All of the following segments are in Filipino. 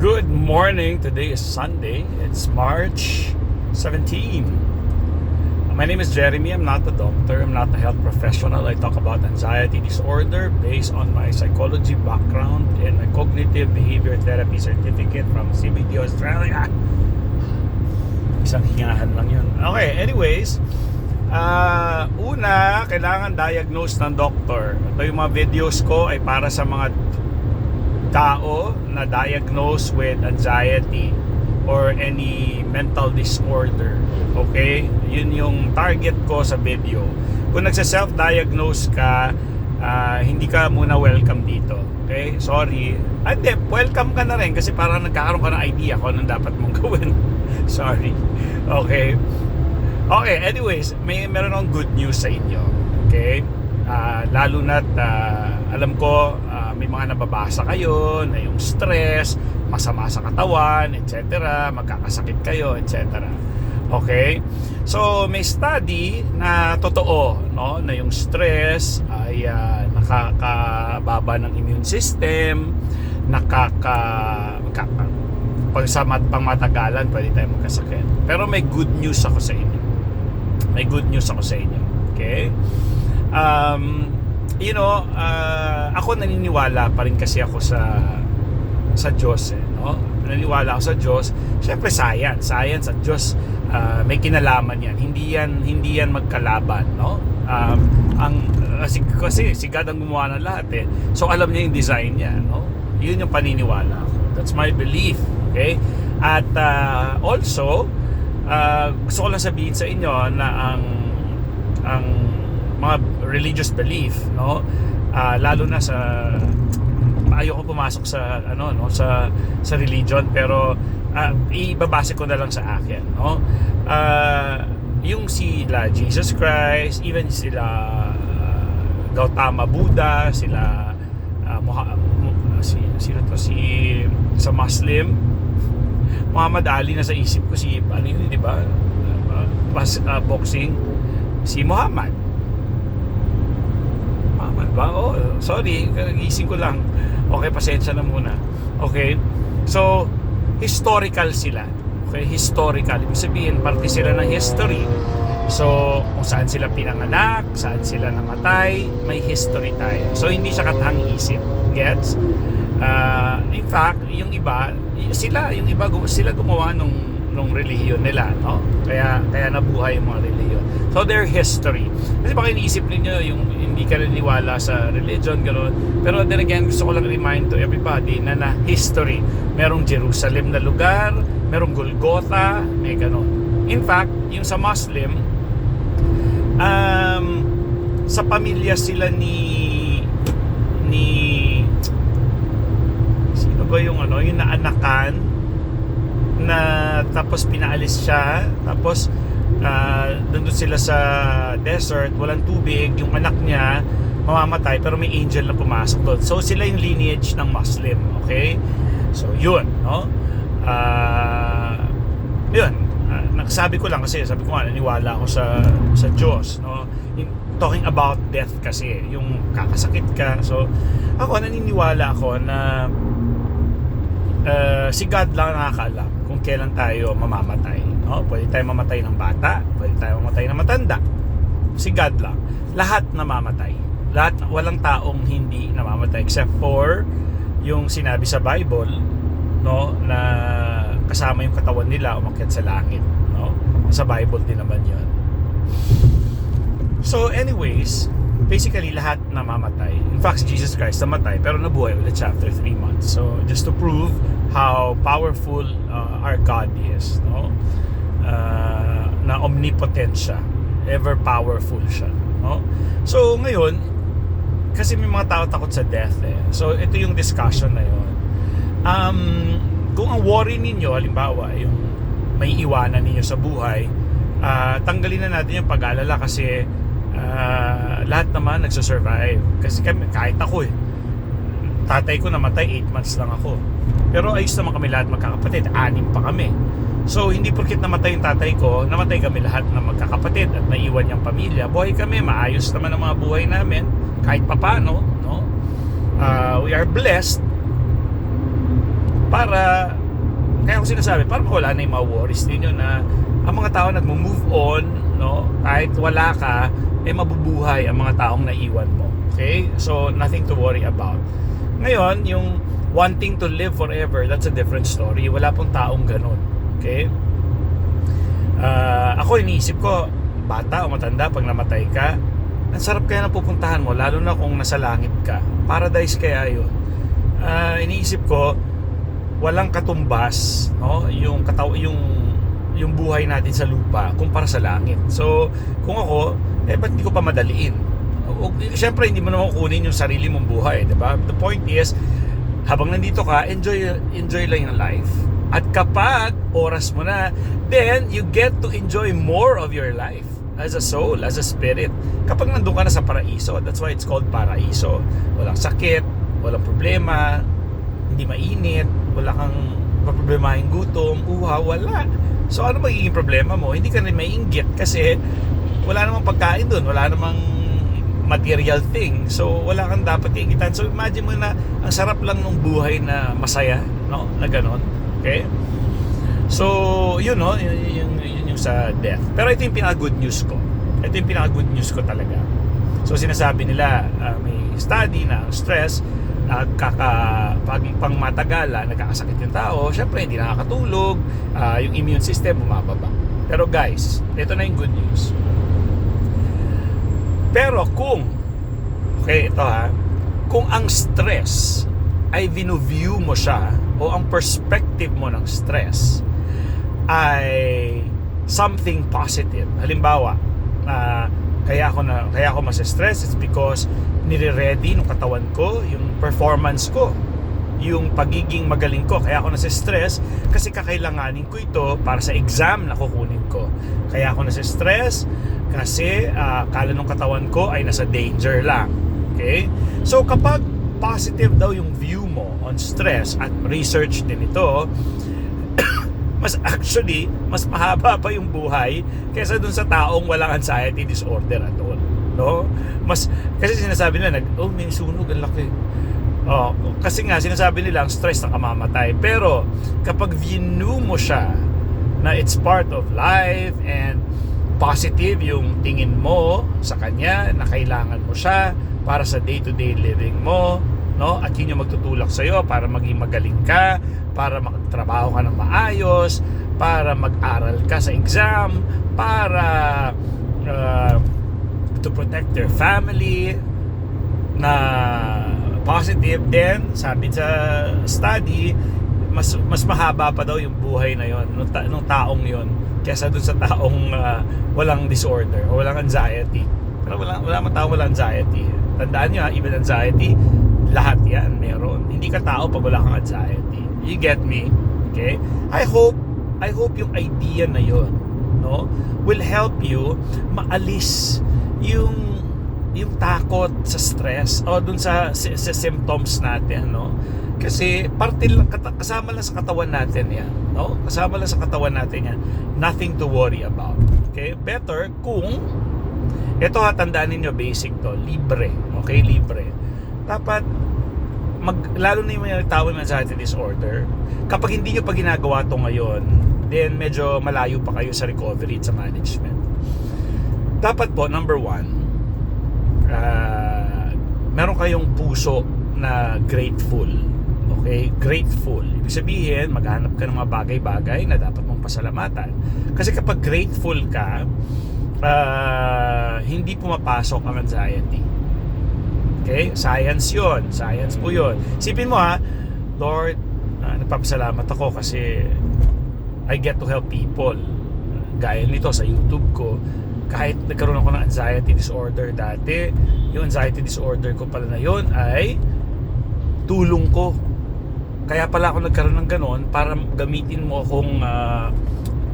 Good morning. Today is Sunday. It's March 17. My name is Jeremy. I'm not a doctor. I'm not a health professional. I talk about anxiety disorder based on my psychology background and my cognitive behavior therapy certificate from CBD Australia. Isang hingahan lang yun. Okay, anyways. ah una, kailangan diagnose ng doctor. Ito yung mga videos ko ay para sa mga tao na diagnosed with anxiety or any mental disorder. Okay? Yun yung target ko sa video. Kung nagsa-self-diagnose ka, ah, hindi ka muna welcome dito. Okay? Sorry. Ah, Hindi, welcome ka na rin kasi parang nagkakaroon ka ng idea kung anong dapat mong gawin. Sorry. Okay? Okay, anyways, may meron akong good news sa inyo. Okay? Ah, lalo na't ah, alam ko ah, may mga nababasa kayo na yung stress, masama sa katawan, etc. Magkakasakit kayo, etc. Okay? So, may study na totoo, no, na yung stress ay ah, nakakababa ng immune system, nakaka, nakaka pag sa mat, pang matagalan, pwede tayo magkasakit. Pero may good news ako sa inyo. May good news ako sa inyo. Okay? Um, you know, uh, ako naniniwala pa rin kasi ako sa sa Diyos eh, no? Naniniwala ako sa Diyos. Siyempre science, science at Diyos uh, may kinalaman 'yan. Hindi 'yan hindi 'yan magkalaban, no? Um, ang kasi, kasi si God ang gumawa ng lahat eh. So alam niya yung design niya, no? Yun yung paniniwala ko. That's my belief, okay? At uh, also uh, gusto ko lang sabihin sa inyo na ang ang mga religious belief, no? Ah, lalo na sa ayoko pumasok sa ano no? Sa sa religion pero ah, ibabase ko na lang sa akin no? Ah, yung sila Jesus Christ even sila ah, Gautama Buddha sila ah, Muha- Mu- si sino to? Si sa Muslim. Muhammad Ali na sa isip ko si ano yun di ba? Ah, pas, ah, boxing. Si Muhammad ba? Oh, sorry, kagising ko lang. Okay, pasensya na muna. Okay? So, historical sila. Okay, historical. Ibig sabihin, parte sila ng history. So, kung saan sila pinanganak, saan sila namatay, may history tayo. So, hindi siya katang isip. Gets? Uh, in fact, yung iba, sila, yung iba, sila gumawa nung, nung relihiyon nila, no? Kaya, kaya nabuhay yung mga relihiyon. So, their history. Kasi baka iniisip ninyo yung hindi ka naniniwala sa religion, gano'n. Pero then again, gusto ko lang remind to everybody na na history. Merong Jerusalem na lugar, merong Golgotha, may gano'n. In fact, yung sa Muslim, um, sa pamilya sila ni ni sino ba yung ano yung naanakan na tapos pinaalis siya tapos uh, nandun sila sa desert walang tubig yung anak niya mamamatay pero may angel na pumasok doon. So sila yung lineage ng Muslim okay? So yun no? Ah yun. Uh, nagsabi ko lang kasi sabi ko nga naniwala ako sa sa Diyos no? In- talking about death kasi yung kakasakit ka. So ako naniniwala ako na uh, si God lang nakakaalam kung kailan tayo mamamatay no pwede tayo mamatay ng bata pwede tayo mamatay ng matanda. Si God lang. Lahat namamatay. Lahat walang taong hindi namamatay except for yung sinabi sa Bible no na kasama yung katawan nila umakyat sa langit no? Sa Bible din naman yun. So anyways basically lahat namamatay. In fact Jesus Christ namatay pero nabuhay ulit after 3 months. So just to prove how powerful uh, our God is no uh, na omnipotent siya ever powerful siya no so ngayon kasi may mga tao takot sa death eh so ito yung discussion na yun um, kung ang worry ninyo, halimbawa, yung may iwanan ninyo sa buhay, ah, tanggalin na natin yung pag-alala kasi ah, lahat naman nagsusurvive. Kasi kami, kahit ako eh, tatay ko namatay 8 months lang ako. Pero ayos naman kami lahat magkakapatid, anim pa kami. So, hindi porkit namatay yung tatay ko, namatay kami lahat na magkakapatid at naiwan yung pamilya. Buhay kami, maayos naman ang mga buhay namin, kahit papano, no? Uh, we are blessed para kaya ako sinasabi, para wala na yung mga worries ninyo na ang mga tao nagmo-move on, no? Kahit wala ka, eh mabubuhay ang mga taong naiwan mo. Okay? So, nothing to worry about. Ngayon, yung wanting to live forever, that's a different story. Wala pong taong ganun. Okay? Ah, ako iniisip ko, bata o matanda, pag namatay ka, ang sarap kaya na pupuntahan mo, lalo na kung nasa langit ka. Paradise kaya yun. Ah, iniisip ko, walang katumbas, no? Yung kataw yung yung buhay natin sa lupa kumpara sa langit. So, kung ako, eh ba't hindi ko pa madaliin? Siyempre, hindi mo naman kukunin yung sarili mong buhay, di ba? The point is, habang nandito ka, enjoy enjoy lang yung life. At kapag oras mo na, then you get to enjoy more of your life as a soul, as a spirit. Kapag nandun ka na sa paraiso, that's why it's called paraiso. Walang sakit, walang problema, hindi mainit, wala kang paproblemahin gutom, uha, wala. So ano magiging problema mo? Hindi ka rin maiinggit kasi wala namang pagkain doon, wala namang material thing. So wala kang dapat iingitan. So imagine mo na ang sarap lang ng buhay na masaya, no? Na ganon. Okay? So, yun no, yun, yun, yun yung sa death. Pero ito yung pinaka-good news ko. Ito yung pinaka-good news ko talaga. So sinasabi nila, ah, may study na ang stress, nagkaka pag pang matagala, nagkakasakit yung tao, syempre hindi nakakatulog, ah, yung immune system bumababa. Pero guys, ito na yung good news. Pero kung okay, ito ha, kung ang stress ay view mo siya o ang perspective mo ng stress ay something positive. Halimbawa, na kaya ako na kaya ako mas stress it's because nire-ready ng katawan ko yung performance ko yung pagiging magaling ko. Kaya ako nasa stress kasi kakailanganin ko ito para sa exam na kukunin ko. Kaya ako nasa stress kasi uh, kala ng katawan ko ay nasa danger lang. Okay? So kapag positive daw yung view mo on stress at research din ito mas actually mas mahaba pa yung buhay kaysa dun sa taong walang anxiety disorder at all no? Mas kasi sinasabi nila nag oh may sunog ang laki. Oh kasi nga sinasabi nila ang stress nakamamatay. Pero kapag view mo siya na it's part of life and positive yung tingin mo sa kanya na kailangan mo siya para sa day-to-day living mo no? At yun yung magtutulak sa iyo para maging magaling ka para magtrabaho ka ng maayos para mag-aral ka sa exam para uh, to protect their family na positive. Then sabi sa study mas mas mahaba pa daw yung buhay na yon nung, ta- nung taong yon kaysa dun sa taong uh, walang disorder o walang anxiety. Pero wala wala man tao walang anxiety. Tandaan nyo ha even anxiety lahat yan meron. Hindi ka tao pag wala kang anxiety. You get me? Okay? I hope I hope yung idea na yon no will help you maalis yung yung takot sa stress o dun sa, sa, sa symptoms natin no? Kasi parte lang kasama lang sa katawan natin yan no? Kasama lang sa katawan natin yan. Nothing to worry about okay? Better kung ito ha tandaan ninyo basic to libre okay? Libre dapat mag, lalo na yung mga tao may anxiety disorder. Kapag hindi nyo pa ginagawa to ngayon then medyo malayo pa kayo sa recovery at sa management. Dapat po number one uh, meron kayong puso na grateful okay? Grateful. Ibig sabihin maghanap ka ng mga bagay-bagay na dapat mong pasalamatan. Kasi kapag grateful ka uh, hindi pumapasok ang anxiety Okay? Science yon Science po yon Sipin mo ha, Lord, uh, nagpapasalamat ako kasi I get to help people. Gaya nito sa YouTube ko, kahit nagkaroon ako ng anxiety disorder dati, yung anxiety disorder ko pala na yon ay tulong ko. Kaya pala ako nagkaroon ng ganon para gamitin mo akong uh,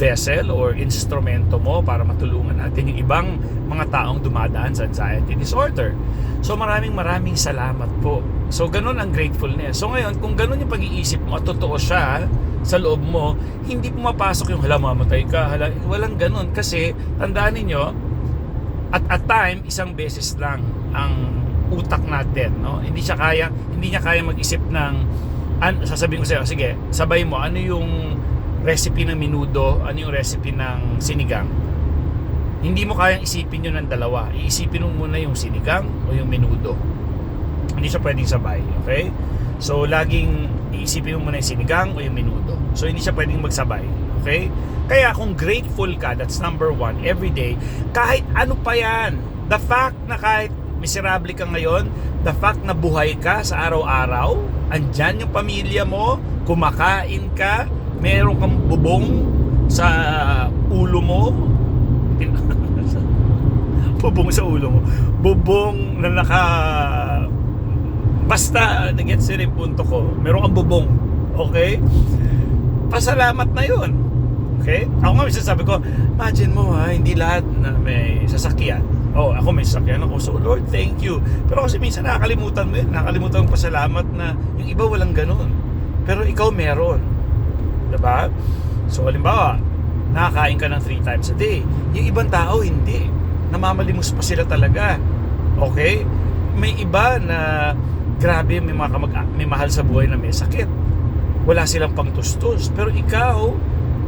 vessel or instrumento mo para matulungan natin yung ibang mga taong dumadaan sa anxiety disorder. So maraming maraming salamat po. So ganun ang gratefulness. So ngayon, kung ganun yung pag-iisip mo at totoo siya sa loob mo, hindi pumapasok yung hala mamatay ka, hala, walang ganun. Kasi tandaan ninyo, at a time, isang beses lang ang utak natin. No? Hindi siya kaya, hindi niya kaya mag-isip ng an, sasabihin ko sa'yo, sige, sabay mo, ano yung recipe ng minudo, ano yung recipe ng sinigang. Hindi mo kayang isipin yun ng dalawa. Iisipin mo muna yung sinigang o yung minudo. Hindi siya pwedeng sabay, okay? So, laging iisipin mo muna yung sinigang o yung minudo. So, hindi siya pwedeng magsabay, okay? Kaya kung grateful ka, that's number one, every day, kahit ano pa yan, the fact na kahit miserable ka ngayon, the fact na buhay ka sa araw-araw, andyan yung pamilya mo, kumakain ka, meron kang bubong sa ulo mo, bubong sa ulo mo, bubong na naka basta nagets yun yung punto ko. Meron kang bubong. Okay? Pasalamat na yun. Okay? Ako nga sabi ko imagine mo ha hindi lahat na may sasakyan. Oh ako may sasakyan ako. So Lord thank you. Pero kasi minsan nakakalimutan mo yun. Nakakalimutan mo pasalamat na yung iba walang ganun. Pero ikaw meron diba? So halimbawa nakakain ka ng 3 times a day. Yung ibang tao hindi. Namamalimos pa sila talaga. Okay? May iba na grabe may mga kamag may mahal sa buhay na may sakit. Wala silang pangtustos. Pero ikaw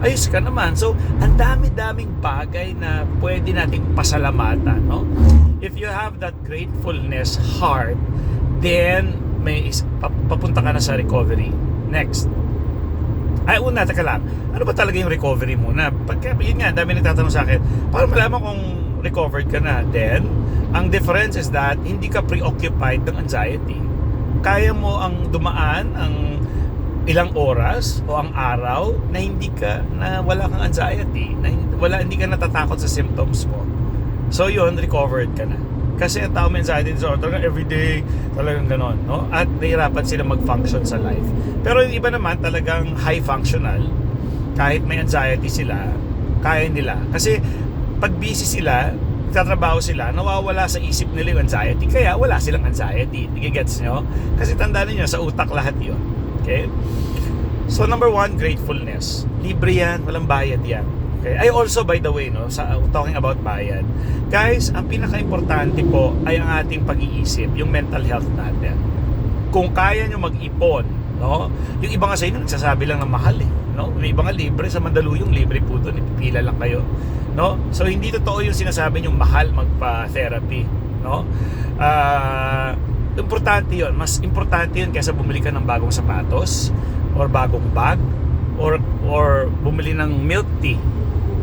ayos ka naman. So ang dami-daming bagay na pwede nating pasalamatan no? If you have that gratefulness heart then may is- pap- papunta ka na sa recovery. Next ay una teka lang. Ano ba talaga yung recovery muna pagka yun nga dami nagtatanong sa akin para malaman kung recovered ka na then ang difference is that hindi ka preoccupied ng anxiety. Kaya mo ang dumaan ang ilang oras o ang araw na hindi ka na wala kang anxiety na hindi, wala hindi ka natatakot sa symptoms mo. So yun recovered ka na kasi ang tao may anxiety disorder talagang everyday talagang ganon no at nahirapan sila mag-function sa life pero yung iba naman talagang high functional kahit may anxiety sila kaya nila kasi pag busy sila nagtatrabaho sila, nawawala sa isip nila yung anxiety. Kaya wala silang anxiety. Nagigets nyo? Kasi tandaan niyo sa utak lahat yun. Okay? So number one, gratefulness. Libre yan, walang bayad yan. Okay? I also, by the way, no, sa, talking about bayad, guys, ang pinaka-importante po ay ang ating pag-iisip, yung mental health natin. Kung kaya nyo mag-ipon, no? Yung iba nga sa inyo, nagsasabi lang na mahal eh. No? May iba nga libre, sa Mandaluyong libre po doon, ipipila lang kayo no so hindi totoo yung sinasabi yung mahal magpa-therapy no Ah, importante yon mas importante yun kaysa bumili ka ng bagong sapatos or bagong bag or or bumili ng milk tea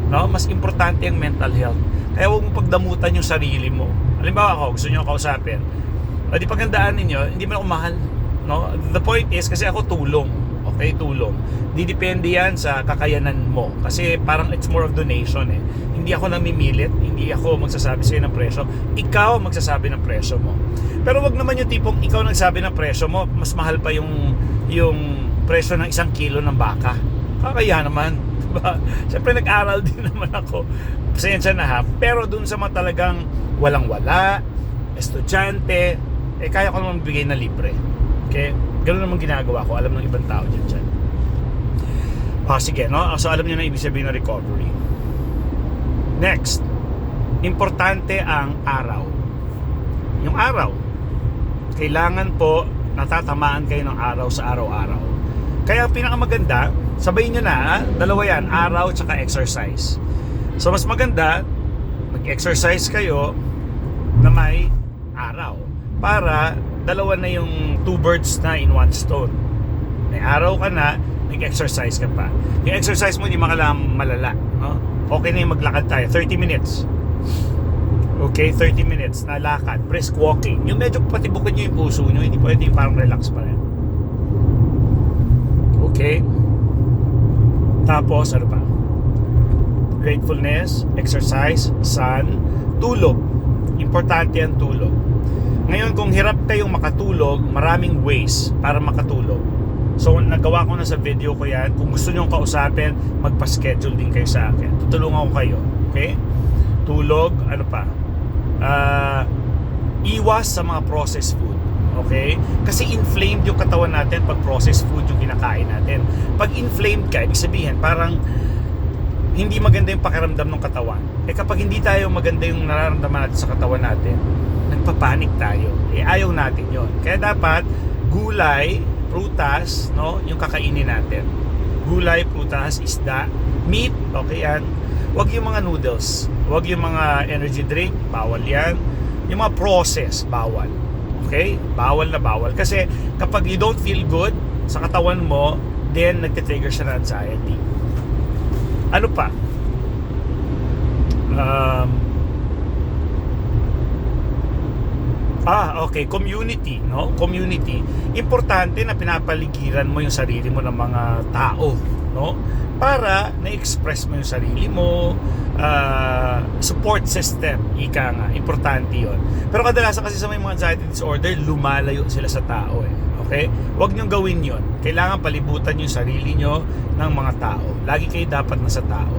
no? Mas importante ang mental health. Kaya huwag mo pagdamutan yung sarili mo. Halimbawa ako gusto ako kausapin. O di pagandaan ninyo hindi man ako mahal no? The point is kasi ako tulong okay? Tulong. Di depende yan sa kakayanan mo. Kasi parang it's more of donation eh. Hindi ako namimilit hindi ako magsasabi sa'yo ng presyo. Ikaw ang magsasabi ng presyo mo. Pero wag naman yung tipong ikaw nagsabi ng presyo mo mas mahal pa yung yung presyo ng isang kilo ng baka. Kakaya naman diba? Siyempre nag-aral din naman ako pasensya na ha pero dun sa mga talagang walang wala estudyante eh kaya ko naman bigay na libre okay Ganun naman ginagawa ko. Alam ng ibang tao dyan dyan. Ah, sige, no? So, alam niyo na ibig sabihin ng recovery. Next, importante ang araw. Yung araw, kailangan po natatamaan kayo ng araw sa araw-araw. Kaya ang pinakamaganda, sabayin nyo na, ha? dalawa yan, araw tsaka exercise. So, mas maganda, mag-exercise kayo na may araw para dalawa na yung two birds na in one stone. May araw ka na, nag-exercise ka pa. Yung exercise mo hindi makalang malala. No? Okay na yung maglakad tayo. 30 minutes. Okay, 30 minutes na lakad. Brisk walking. Yung medyo patibukin nyo yung puso nyo. Hindi pwede yung parang relax pa rin. Okay? Tapos, ano pa? Gratefulness, exercise, sun, tulog. Importante ang tulog. Ngayon, kung hirap kayong makatulog, maraming ways para makatulog. So, nagawa ko na sa video ko yan. Kung gusto nyo kausapin, magpa-schedule din kayo sa akin. Tutulungan ko kayo. Okay? Tulog, ano pa? Ah, iwas sa mga processed food. Okay? Kasi inflamed yung katawan natin pag processed food yung kinakain natin. Pag inflamed ka, ibig sabihin, parang hindi maganda yung pakiramdam ng katawan. Eh kapag hindi tayo maganda yung nararamdaman natin sa katawan natin, nagpapanik tayo. Eh ayaw natin yon. Kaya dapat gulay, prutas, no? Yung kakainin natin. Gulay, prutas, isda, meat, okay yan. Huwag yung mga noodles. Huwag yung mga energy drink, bawal yan. Yung mga process, bawal. Okay? Bawal na bawal. Kasi kapag you don't feel good sa katawan mo, then nagtitrigger siya ng anxiety. Ano pa? Um, Ah, okay. Community, no? Community. Importante na pinapaligiran mo yung sarili mo ng mga tao, no? Para na-express mo yung sarili mo, ah, support system, ika nga. Importante yon. Pero kadalasan kasi sa may mga anxiety disorder, lumalayo sila sa tao eh. Okay? Huwag niyong gawin yon. Kailangan palibutan yung sarili nyo ng mga tao. Lagi kayo dapat nasa tao.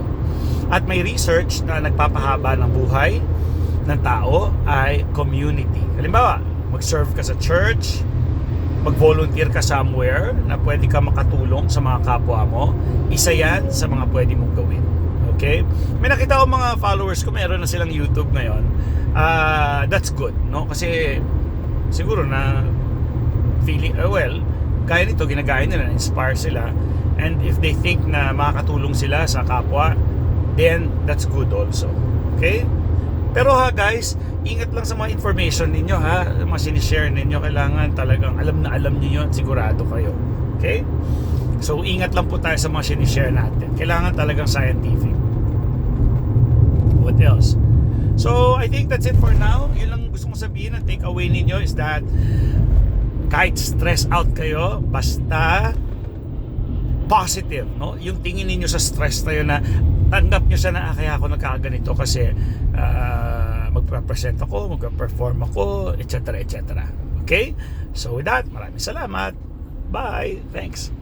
At may research na nagpapahaba ng buhay ng tao ay community. Halimbawa, mag-serve ka sa church, mag-volunteer ka somewhere na pwede ka makatulong sa mga kapwa mo, isa yan sa mga pwede mong gawin. Okay? May nakita ko mga followers ko, meron na silang YouTube ngayon. Ah, that's good, no? Kasi siguro na feeling, uh, well, gaya nito, ginagaya nila, inspire sila. And if they think na makakatulong sila sa kapwa, then that's good also. Okay? Pero ha guys, ingat lang sa mga information ninyo ha, mga sinishare ninyo, kailangan talagang alam na alam niyo yun, sigurado kayo. Okay? So ingat lang po tayo sa mga sinishare natin. Kailangan talagang scientific. What else? So I think that's it for now. Yun lang gusto kong sabihin ang take away ninyo is that kahit stress out kayo, basta positive, no? Yung tingin ninyo sa stress yun na tanggap nyo siya na ah, kaya ako nagkakaganito kasi uh, magpa-present ako, magpa-perform ako, etc. etc. Okay? So with that, maraming salamat. Bye. Thanks.